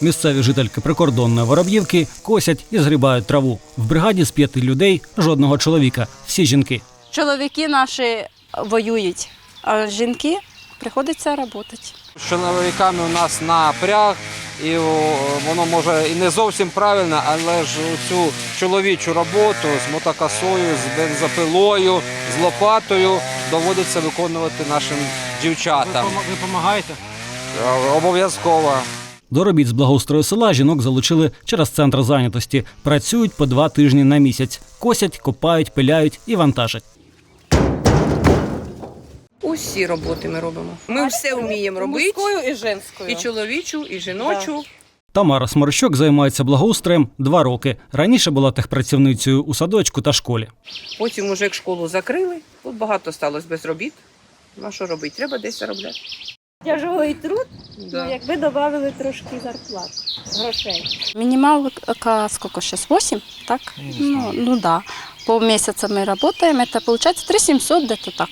Місцеві жительки прикордонної Вороб'ївки косять і згрібають траву. В бригаді з п'яти людей жодного чоловіка. Всі жінки. Чоловіки наші воюють, а жінки приходиться працювати. З чоловіками у нас напряг, і воно може і не зовсім правильно, але ж цю чоловічу роботу з мотокосою, з бензопилою, з лопатою доводиться виконувати нашим дівчатам. Ви допомагаєте? Е, Обов'язково. До робіт з благоустрою села жінок залучили через центр зайнятості. Працюють по два тижні на місяць. Косять, копають, пиляють і вантажать. Усі роботи ми робимо. Ми все вміємо робити. і женською. І чоловічу, і жіночу. Тамара Сморщук займається благоустроєм два роки. Раніше була техпрацівницею у садочку та школі. Потім, уже як школу закрили, тут багато сталося без робіт. Ну а що робити? Треба десь заробляти. Тяжелий труд, Да. ну, якби додали трошки зарплат, грошей. Мінімалка скільки зараз? 8, так? Ну, ну да. По місяцю ми працюємо, це виходить 3700 десь так.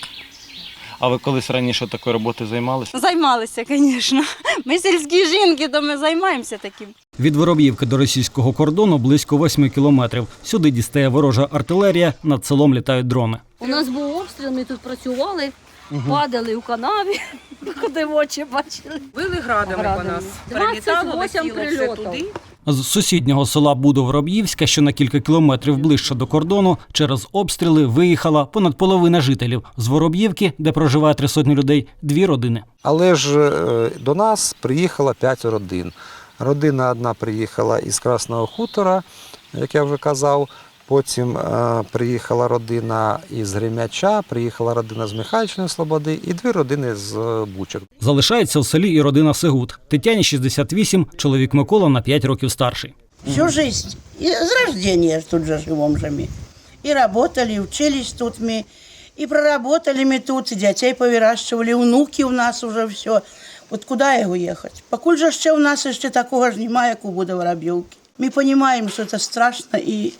А ви колись раніше такою роботою займалися? Займалися, звісно. Ми сільські жінки, то ми займаємося таким. Від Вороб'ївки до російського кордону близько 8 кілометрів. Сюди дістає ворожа артилерія, над селом літають дрони. У нас був обстріл, ми тут працювали, падали у канаві, куди в очі бачили. Били градами по нас. Прилітало, 28 летіло все прильотів. туди. З сусіднього села Будов-Вороб'ївська, що на кілька кілометрів ближче до кордону, через обстріли виїхала понад половина жителів. З Вороб'ївки, де проживає три сотні людей, дві родини. Але ж е, до нас приїхало п'ять родин. Родина одна приїхала із Красного хутора, як я вже казав. Потім е, приїхала родина із Гремяча, приїхала родина з Михайлівщини Слободи і дві родини з е, Бучок. Залишається в селі і родина Сигут. Тетяні 68, чоловік Микола на 5 років старший. Всю жизнь. И с рождения тут же живем же мы. И работали, и учились тут мы. И проработали мы тут, и детей повыращивали, внуки у нас уже все. От куда його ехать? Покуль же ще у нас ще такого ж немає, як у буде Воробьовки. Ми розуміємо, що це страшно і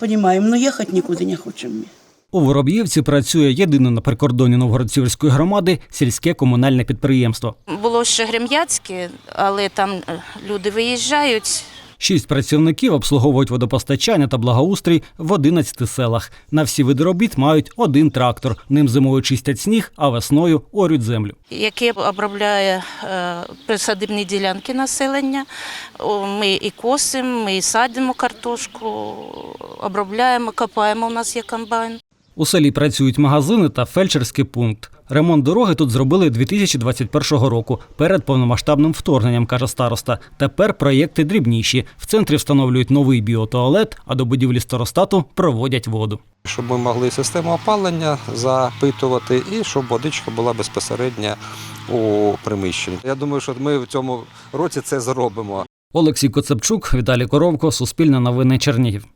розуміємо, ну їхати нікуди не хочемо ми. У Вороб'ївці працює єдине на прикордоні Новгород-Сіверської громади сільське комунальне підприємство. Було ще Грем'яцьке, але там е, люди виїжджають. Шість працівників обслуговують водопостачання та благоустрій в 11 селах. На всі види робіт мають один трактор. Ним зимою чистять сніг, а весною орють землю. яке обробляє е, присадибні ділянки населення. Ми і косимо, ми і садимо картошку, обробляємо, копаємо. У нас є комбайн. У селі працюють магазини та фельдшерський пункт. Ремонт дороги тут зробили 2021 року перед повномасштабним вторгненням, каже староста. Тепер проєкти дрібніші. В центрі встановлюють новий біотуалет, а до будівлі старостату проводять воду. Щоб ми могли систему опалення запитувати і щоб водичка була безпосередньо у приміщенні. Я думаю, що ми в цьому році це зробимо. Олексій Коцепчук, Віталій Коровко, Суспільне новини Чернігів.